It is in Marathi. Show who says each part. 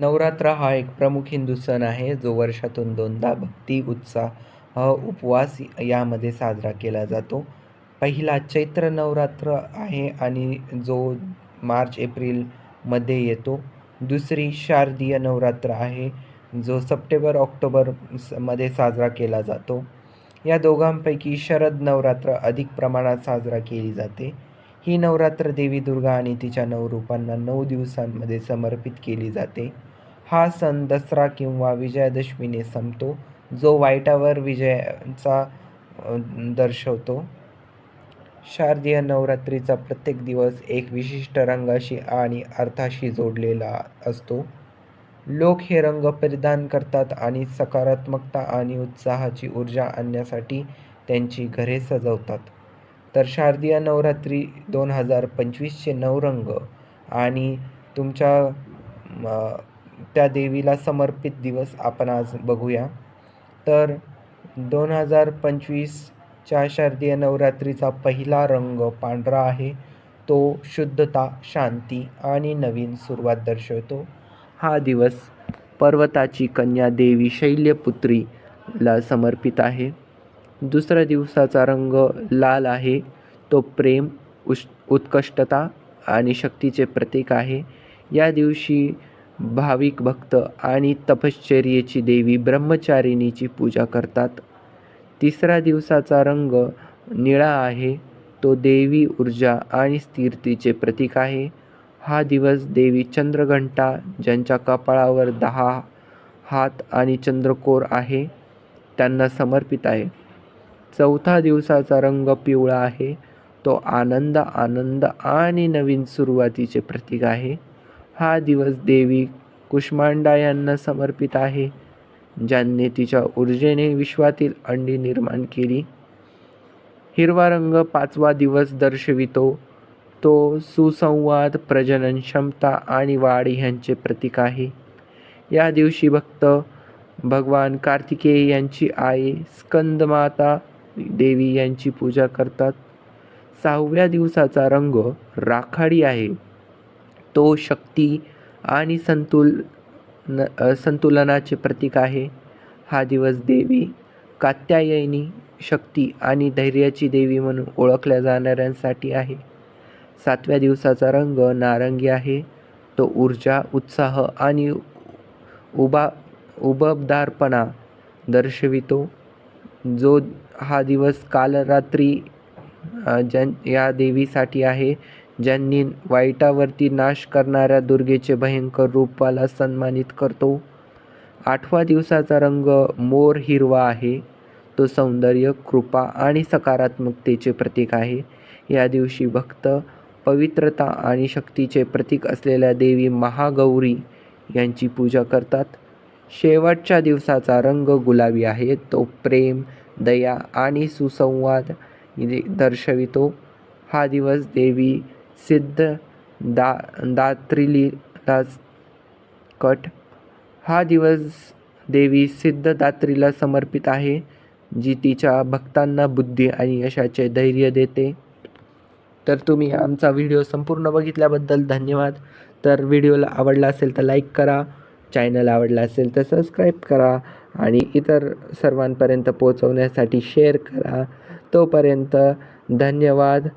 Speaker 1: नवरात्र हा एक प्रमुख हिंदू सण आहे जो वर्षातून दोनदा भक्ती उत्साह उपवास यामध्ये साजरा केला जातो. पहिला चैत्र नवरात्र आहे आणि जो मार्च एप्रिलमध्ये येतो. दुसरी शारदीय नवरात्र आहे जो सप्टेंबर ऑक्टोबर स- मध्ये साजरा केला जातो. या दोघांपैकी शरद नवरात्र अधिक प्रमाणात साजरा केली जाते. ही नवरात्र देवी दुर्गा आणि तिच्या नऊ रूपांना नऊ दिवसांमध्ये समर्पित केली जाते. हा सण दसरा किंवा विजयादशमीने संपतो जो वाईटावर विजयाचा दर्शवतो. शारदीय नवरात्रीचा प्रत्येक दिवस एक विशिष्ट रंगाशी आणि अर्थाशी जोडलेला असतो. लोक हे रंग परिधान करतात आणि सकारात्मकता आणि उत्साहाची ऊर्जा आणण्यासाठी त्यांची घरे सजवतात. तर शारदीय नवरात्री दोन हजार पंचवीसचे नऊ रंग आणि तुमच्या त्या देवीला समर्पित दिवस आपण आज बघूया. तर दोन हजार पंचवीसच्या शारदीय नवरात्रीचा पहिला रंग पांढरा आहे. तो शुद्धता शांती आणि नवीन सुरुवात दर्शवतो. हा दिवस पर्वताची कन्या देवी शैल्यपुत्रीला समर्पित आहे. दुसऱ्या दिवसाचा रंग लाल आहे. तो प्रेम उश उत्कृष्टता आणि शक्तीचे प्रतीक आहे. या दिवशी भाविक भक्त आणि तपश्चर्येची देवी ब्रह्मचारिणीची पूजा करतात. तिसरा दिवसाचा रंग निळा आहे. तो देवी ऊर्जा आणि स्थिरतेचे प्रतीक आहे. हा दिवस देवी चंद्रघंटा ज्यांच्या कपाळावर दहा हात आणि चंद्रकोर आहे त्यांना समर्पित आहे. चौथा दिवसाचा रंग पिवळा आहे. तो आनंद आनंद आणि नवीन सुरुवातीचे प्रतीक आहे. हा दिवस देवी कुष्मांडा यांना समर्पित आहे ज्यांनी तिच्या ऊर्जेने विश्वातील अंडी निर्माण केली. हिरवा रंग पाचवा दिवस दर्शवितो. तो सुसंवाद प्रजनन क्षमता आणि वाढ यांचे प्रतीक आहे. या दिवशी भक्त भगवान कार्तिकेय यांची आई स्कंदमाता देवी यांची पूजा करतात. सहाव्या दिवसाचा रंग राखाडी आहे. तो शक्ती आणि संतुल न संतुलनाचे प्रतीक आहे. हा दिवस देवी कात्यायनी शक्ती आणि धैर्याची देवी म्हणून ओळखल्या जाणाऱ्यांसाठी आहे. सातव्या दिवसाचा रंग नारंगी आहे. तो ऊर्जा उत्साह आणि उबा उबबदारपणा दर्शवितो. जो हा दिवस काल रात्री ज्यां या देवीसाठी आहे ज्यांनी वाईटावरती नाश करणाऱ्या दुर्गेचे भयंकर रूपाला सन्मानित करतो. आठवा दिवसाचा रंग मोर हिरवा आहे. तो सौंदर्य कृपा आणि सकारात्मकतेचे प्रतीक आहे. या दिवशी भक्त पवित्रता आणि शक्तीचे प्रतीक असलेल्या देवी महागौरी यांची पूजा करतात. शेवटच्या दिवसाचा रंग गुलाबी आहे. तो प्रेम दया आणि सुसंवाद दर्शवितो. हा दिवस देवी सिद्ध दा दात्रिलीला कट. हा दिवस देवी सिद्धदात्रीला समर्पित आहे जी तिच्या भक्तांना बुद्धी आणि यशाचे धैर्य देते. तर तुम्ही आमचा व्हिडिओ संपूर्ण बघितल्याबद्दल धन्यवाद. तर व्हिडिओला आवडला असेल तर लाईक करा चॅनल आवडला असेल तर सबस्क्राईब करा आणि इतर सर्वांपर्यंत पोहोचवण्यासाठी शेअर करा. तोपर्यंत धन्यवाद.